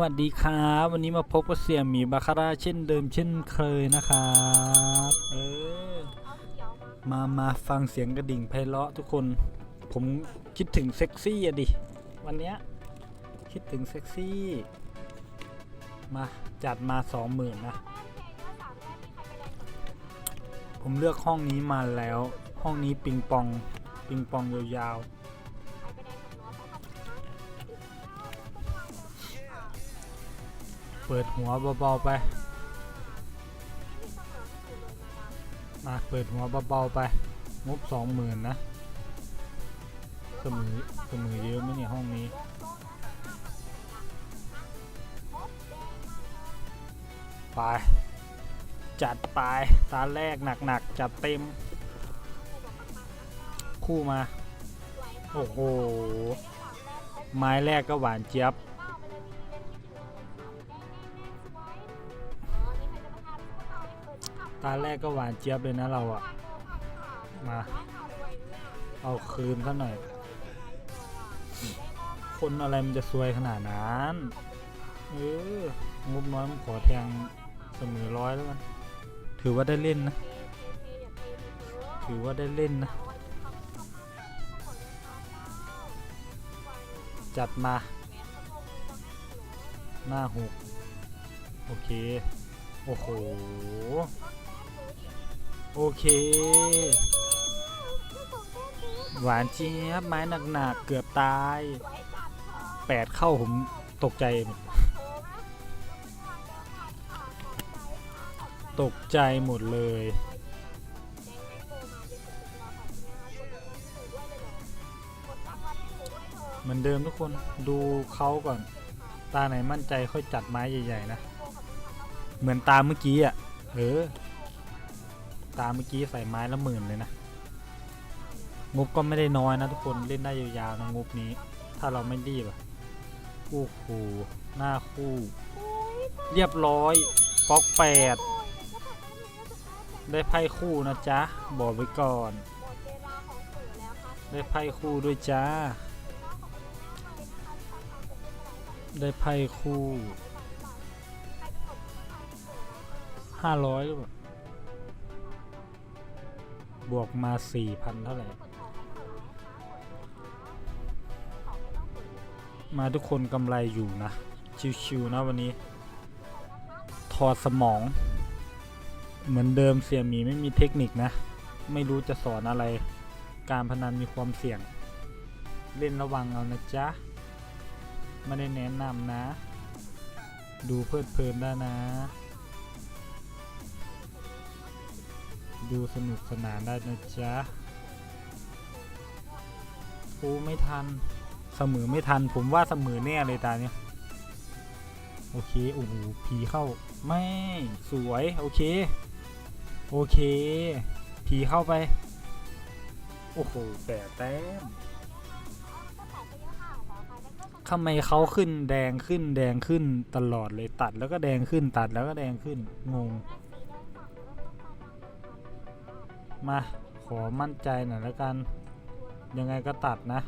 วัสดีครับ วันนี้มาพบกับเสี่ยหมีบาคาร่าเช่นเดิมเช่นเคยนะครับเออมามาฟังเสียงกระดิ่งไพเราะทุกคน ผมคิดถึงเซ็กซี่อะดิ วันเนี้ยคิดถึงเซ็กซี่ มาจัดมาสองหมื่นนะ ผมเลือกห้องนี้มาแล้ว ห้องนี้ปิงปอง ปิงปองยาวๆ เปิดหัวเบาๆไปมาเปิดหัวเบาๆไปงบสองหมื่นนะเสมอเสมอเยอะไหมเนี่ยห้องนี้ไปจัดไปตาแรกหนักๆจัดเต็ม คู่มา โอ้โห ไม้แรกก็หวานเจี๊ยบ ตาแรกก็หวานเจี๊ยบเลยนะเราอะมา เอาคืนซะหน่อย คนอะไรมันจะซวยขนาดนั้นเอองบน้อยมันขอแทงเสมอร้อยแล้วกันถือว่าได้เล่นนะ ถือว่าได้เล่นนะ จัดมา หน้าหกโอเค โอ้โห โอเค หวานเจี๊ยบไม้หนักๆเกือบตายแปดเข้าผมตกใจหมดตกใจหมดเลย เหมือนเดิมทุกคนดูเขาก่อน ตาไหนมั่นใจค่อยจัดไม้ใหญ่ ๆ นะ เหมือนตาเมื่อกี้อะ เออ ตามเมื่อกี้ใส่ไม้ละหมื่นเลยนะ งบก็ไม่ได้น้อยนะทุกคนเล่นได้ยาวๆนะงบนี้ ถ้าเราไม่รีบอะโอ้โหหน้าคู่ เรียบร้อยป๊อกแปดได้ไพ่คู่นะจ๊ะ บอกไว้ก่อน ได้ไพ่คู่ด้วยจ้า ได้ไพ่คู่ห้าร้อยหรือเปล่า บวกมาสี่พันเท่าไหร่ มาทุกคนกำไรอยู่นะ ชิวๆนะวันนี้ ถอดสมอง เหมือนเดิมเสี่ยมีไม่มีเทคนิคนะ ไม่รู้จะสอนอะไร การพนันมีความเสี่ยง เล่นระวังเอานะจ๊ะ ไม่ได้แนะนำนะ ดูเพลิดเพลินได้นะ ดูสนุกสนานได้นะจ๊ะโอ้ไม่ทัน เสมอไม่ทัน ผมว่าเสมอแน่เลยตาเนี่ย โอเค โอ้โห ผีเข้า ไม่ สวย โอเค โอเค ผีเข้าไป โอ้โหแต่แต้มทำไมเขาขึ้นแดงขึ้นแดงขึ้นตลอดเลยตัดแล้วก็แดงขึ้นตัดแล้วก็แดงขึ้น งง มา ขอมั่นใจหน่อยแล้วกัน ยังไงก็ตัดนะ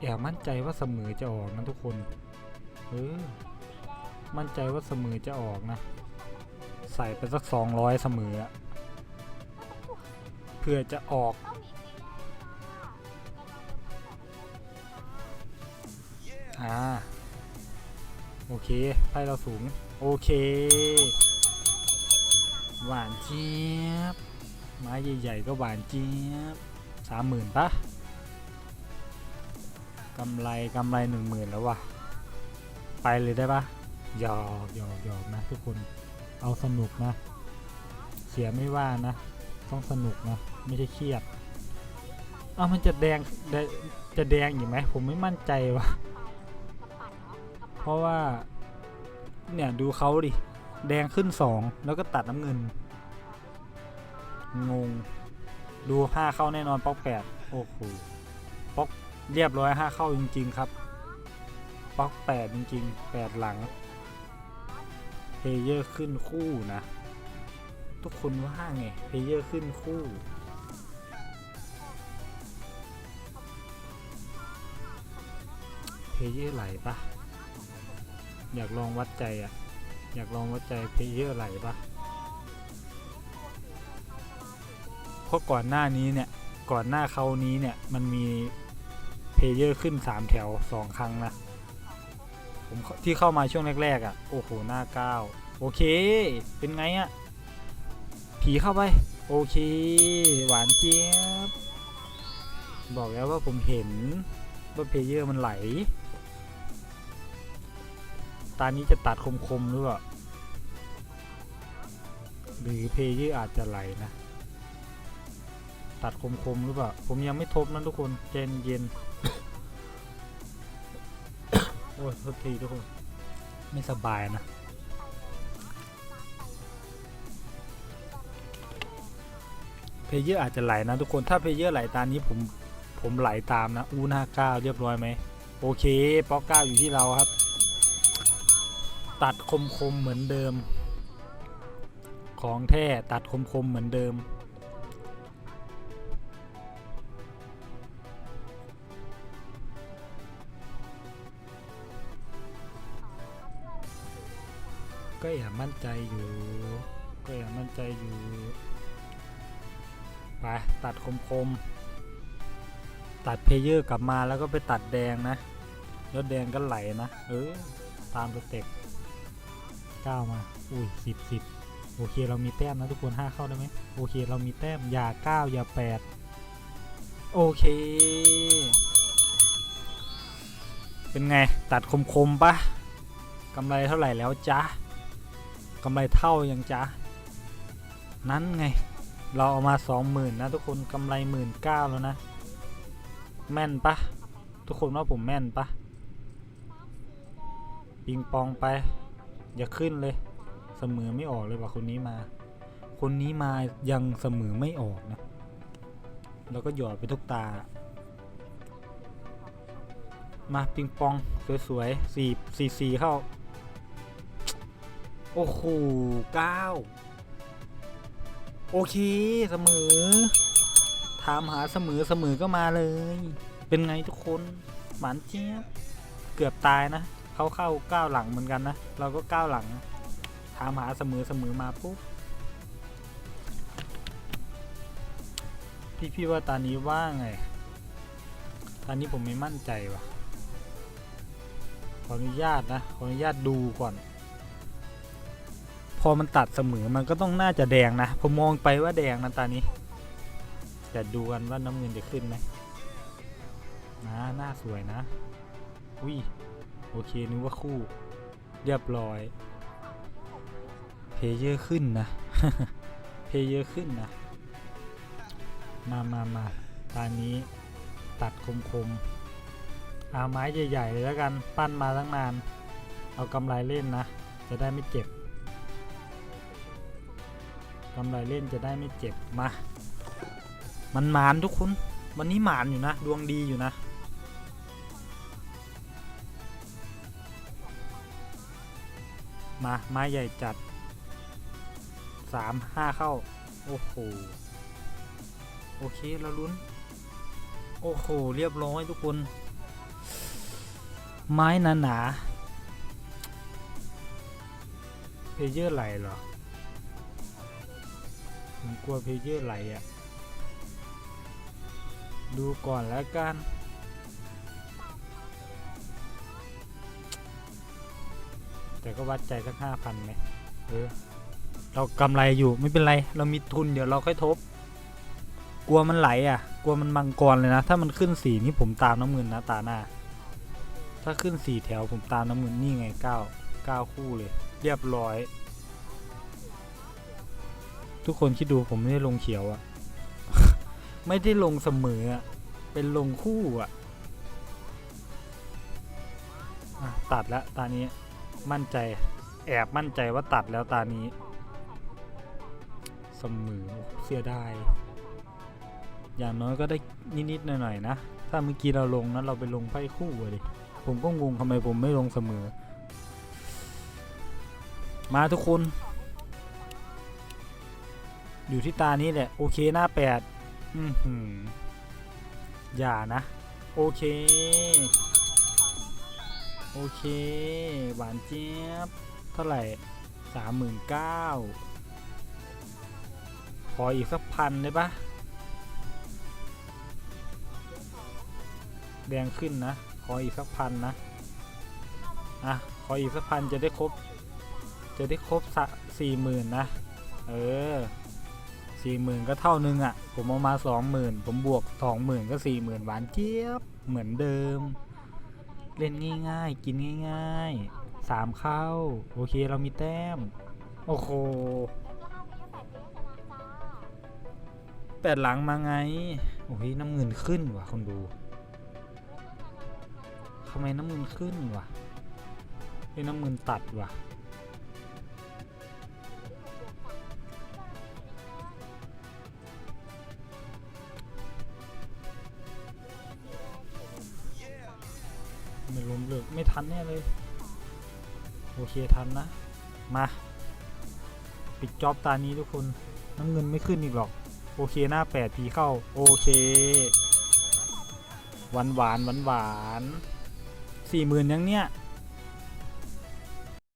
แอบมั่นใจว่าเสมอจะออกนะทุกคนเออมั่นใจว่าเสมอจะออกนะ ใส่ไปสักสองร้อยเสมออเพื่อจะออกอ่า โอเคไพ่เราสูง โอเค หวานเจี๊ยบไม้ใหญ่ๆก็หวานเจี๊ยบสามหมื่นปะกำไรกำไรหนึ่งหมื่นแล้ววะไปเลยได้ปะหยอกหยอกหยอกนะทุกคนเอาสนุกนะ เสียไม่ว่านะ ต้องสนุกนะ ไม่ใช่เครียดเอามันจะแดงจะแดงอยู่ไหมผมไม่มั่นใจวะเพราะว่า เนี่ยดูเขาดิ แดงขึ้นสองแล้วก็ตัดน้ำเงิน งง ดูห้าเข้าแน่นอนป๊อกแปดโอ้โหป๊อกเรียบร้อยห้าเข้าจริง ๆ ครับป๊อกแปดจริงๆแปดหลังเพลเยอร์ขึ้นคู่นะ ทุกคนว่าไงเพลเยอร์ขึ้นคู่เพลเยอร์ไหลปะอยากลองวัดใจอะ อยากลองวัดใจเพลเยอร์ไหลปะเพราะก่อนหน้านี้เนี่ย ก่อนหน้าเขานี้เนี่ย มันมีเพเยอร์ขึ้นสามแถวสองครั้งนะ ผมที่เข้ามาช่วงแรก ๆอะ่ะ โอ้โห หน้าก้าวโอเค เป็นไงอะ่ะ ผีเข้าไป โอเค หวานเจี๊ยบ บอกแล้วว่าผมเห็นว่าเพเยอร์มันไหล ตานี้จะตัดคมๆหรือเปล่าหรือเพลเยอร์อาจจะไหลนะ ตัดคมๆหรือเปล่า ผมยังไม่ทบนะทุกคนเจนเย็นโอ้ยโทษทีทุกคน ไม่สบายนะเพลเยอร์อาจจะไหลนะทุกคนถ้าเพลเยอร์ไหลตามนี้ผมผมไหลตามนะ อูหน้าเก้าเรียบร้อยไหม โอเคป๊อกเก้าอยู่ที่เราครับ ตัดคมคมเหมือนเดิม ของแท้ตัดคมคมเหมือนเดิม ก็อย่ามั่นใจอยู่ ก็อย่ามั่นใจอยู่ ไป ตัดคมคมตัดเพเยอร์กลับมาแล้วก็ไปตัดแดงนะ แล้วแดงก็ไหลนะ เออ ตามสเต็ป ก้ามา อุ้ยสิบสิบโอเคเรามีแต้มนะทุกคนห้าเข้าได้ไหมโอเคเรามีแต้มอย่าเก้าอย่าแปดโอเค เป็นไงตัดคมคมๆปะกำไรเท่าไหร่แล้วจ๊ะกำไรเท่ายังจ๊ะนั้นไง เราเอามาสองหมื่นนะทุกคนกำไรหมื่นเก้าแล้วนะ แม่นปะทุกคนว่าผมแม่นปะปิงปองไป อย่าขึ้นเลย เสมอไม่ออกเลยว่าคนนี้มา คนนี้มายังเสมอไม่ออกนะ แล้วก็หยอดไปทุกตา มาปิงปองสวยๆสี่สี่สี่เข้า โอ้โหเก้าโอเคเสมอ ถามหาเสมอเสมอก็มาเลย เป็นไงทุกคนหมานเจี๊ยบ เกือบตายนะ เขาเข้าก้าวหลังเหมือนกันนะ เราก็ก้าวหลังถามหาเสมอเสมอมาปุ๊บพี่พี่ว่าตอนนี้ว่างไง ตอนนี้ผมไม่มั่นใจว่ะ ขออนุญาตนะ ขออนุญาตดูก่อน พอมันตัดเสมอมันก็ต้องน่าจะแดงนะ ผมมองไปว่าแดงนะตอนนี้แต่ดูกันว่าน้ำเงินจะขึ้นไหมนะหน้าสวยนะ อุ้ย โอเค นึกว่าคู่ เรียบร้อย เพเยอร์ขึ้นนะ เพเยอร์ขึ้นนะ มามามาตอนนี้ตัดคมคมๆเอาไม้ใหญ่ ๆ เลยแล้วกัน ปั้นมาตั้งนาน เอากำไรเล่นนะ จะได้ไม่เจ็บกำไรเล่นจะได้ไม่เจ็บ มา มันหมานทุกคน วันนี้หมานอยู่นะ ดวงดีอยู่นะ มา ไม้ใหญ่จัดสามห้าเข้า โอ้โห โอเค เราลุ้น โอ้โห เรียบร้อยทุกคน ไม้หนาหนาเพเยอร์ไหลเหรอ ผมกลัวเพเยอร์ไหลอะดูก่อนแล้วกัน แต่ก็วัดใจสักห้าพันไหมเออเรากำไรอยู่ไม่เป็นไร เรามีทุนเดี๋ยวเราค่อยทบ กลัวมันไหลอะ กลัวมันมังกรเลยนะ ถ้ามันขึ้นสีนี่ผมตามน้ำเงินนะตาหน้า ถ้าขึ้นสี่แถวผมตามน้ำเงินนี่ไงเก้าเก้าคู่เลย เรียบร้อย ทุกคนคิดดูผมไม่ได้ลงเขียวอะไม่ได้ลงเสมออะเป็นลงคู่อะอะตัดแล้วตานี้ มั่นใจแอบมั่นใจว่าตัดแล้วตานี้เสมอเสียดายอย่างน้อยก็ได้นิดๆหน่อยๆนะ ถ้าเมื่อกี้เราลงนะเราไปลงไพ่คู่อะดิผมก็งงทำไมผมไม่ลงเสมอ มาทุกคน อยู่ที่ตานี้แหละ โอเคหน้าแปดอือหืออย่านะ โอเค โอเค หวานเจี๊ยบ เท่าไหร่สามหมื่นเก้าขออีกสักพันได้ปะแดงขึ้นนะ ขออีกสักพันนะ อะ ขออีกสักพันจะได้ครบ จะได้ครบสสี่หมื่นนะ เออสี่หมื่นก็เท่านึงอะ่ะ ผมเอามาสองหมื่นผมบวกสองหมื่นก็สี่หมื่นหวานเจี๊ยบ เหมือนเดิม เล่นง่ายๆ กินง่ายๆสามเข้า โอเคเรามีแต้ม โอ้โหแปดหลังมาไง โอ้ยน้ำเงินขึ้นว่ะคนดูทำไมน้ำเงินขึ้นว่ะไอ้น้ำเงินตัดว่ะ เหลือกไม่ทันแน่เลย โอเคทันนะ มา ปิดจ็อบตานี้ทุกคนน้ำเงินไม่ขึ้นอีกหรอก โอเคหน้าแปดผีเข้า โอเคหวานหวานหวานหวานสี่หมื่นยังเนี่ย